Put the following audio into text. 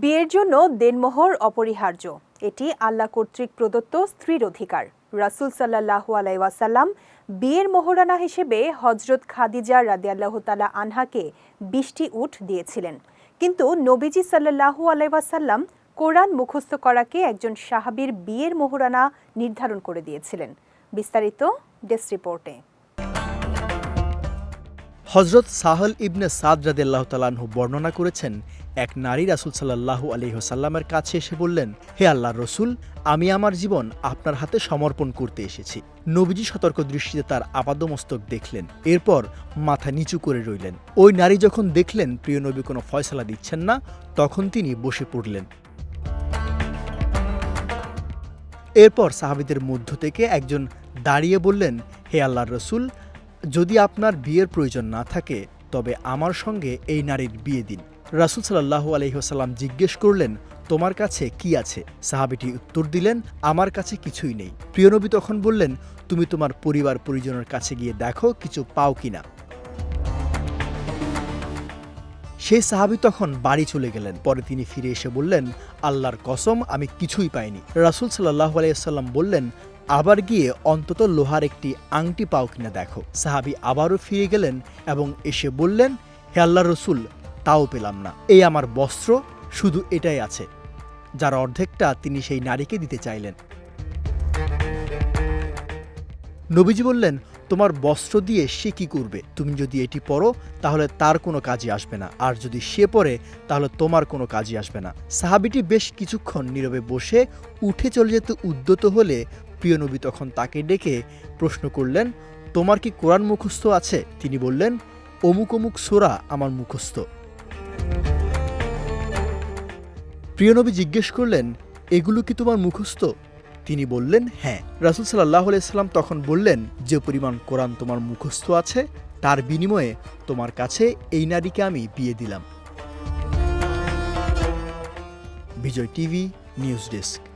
বিয়ের জন্য দেনমোহর অপরিহার্য। এটি আল্লাহ কর্তৃক প্রদত্ত স্ত্রীর অধিকার। রাসুল সাল্লাহু আলাইওয়াসাল্লাম বিয়ের মোহরানা হিসেবে হজরত খাদিজা রাদিয়াল্লাহ তালা আনহাকে বিশটি উট দিয়েছিলেন। কিন্তু নবীজি সাল্লাহু আলাইওয়াসাল্লাম কোরআন মুখস্থ করাকে একজন সাহাবীর বিয়ের মোহরানা নির্ধারণ করে দিয়েছিলেন। বিস্তারিত ডেস্ক রিপোর্টে। হজরত সাহল ইবনে সাদ রাদিল্লাহ বর্ণনা করেছেন, এক নারী রাসুল সাল্লাহু আলহিহসাল্লামের কাছে এসে বললেন, হে আল্লাহ রসুল, আমি আমার জীবন আপনার হাতে সমর্পণ করতে এসেছি। নবীজি সতর্ক দৃষ্টিতে তার আপাদমস্তক দেখলেন, এরপর মাথা নিচু করে রইলেন। ওই নারী যখন দেখলেন, প্রিয় নবী কোনো ফয়সালা দিচ্ছেন না, তখন তিনি বসে পড়লেন। এরপর সাহাবিদের মধ্য থেকে একজন দাঁড়িয়ে বললেন, হে আল্লাহর রসুল যদি আপনার বিয়ের প্রয়োজন না থাকে, তবে আমার সঙ্গে এই নারীর বিয়ে দিন। রাসুল সাল্লাহু আলহিহাসাল্লাম জিজ্ঞেস করলেন, তোমার কাছে কি আছে? সাহাবিটি উত্তর দিলেন, আমার কাছে কিছুই নেই। প্রিয়নবী তখন বললেন, তুমি তোমার পরিবার পরিজনের কাছে গিয়ে দেখো কিছু পাও কিনা। সেই সাহাবি তখন বাড়ি চলে গেলেন। পরে তিনি ফিরে এসে বললেন, আল্লাহর কসম, আমি কিছুই পাইনি। রাসুল সাল্লাহ আলাইসাল্লাম বললেন আবার গিয়ে অন্তত লোহার একটি আংটি পাও কিনা দেখো। সাহাবি আবারও ফিরে গেলেন এবং এসে বললেন, হে আল্লাহ রসুল, তাও পেলাম না। এই আমার বস্ত্র, শুধু এটাই আছে। যার অর্ধেকটা তিনি সেই নারীকে দিতে চাইলেন। নবীজি বললেন, তোমার বস্ত্র দিয়ে সে কি করবে? তুমি যদি এটি পরো, তাহলে তার কোনো কাজে আসবে না। আর যদি সে পরে, তাহলে তোমার কোনো কাজে আসবে না। সাহাবিটি বেশ কিছুক্ষণ নীরবে বসে উঠে চলে যেতে উদ্যত হলে প্রিয় নবী তখন তাকে ডেকে প্রশ্ন করলেন, তোমার কি কোরআন মুখস্থ আছে? তিনি বললেন, অমুক অমুক সোরা আমার মুখস্থ। প্রিয় নবী জিজ্ঞেস করলেন, এগুলো কি তোমার মুখস্থ? তিনি বললেন হ্যাঁ। রাসুল সাল্লাহ আলাইসাল্লাম তখন বললেন, যে পরিমাণ কোরআন তোমার মুখস্থ আছে, তার বিনিময়ে তোমার কাছে এই নারীকে আমি বিয়ে দিলাম। Bijoy TV, news desk.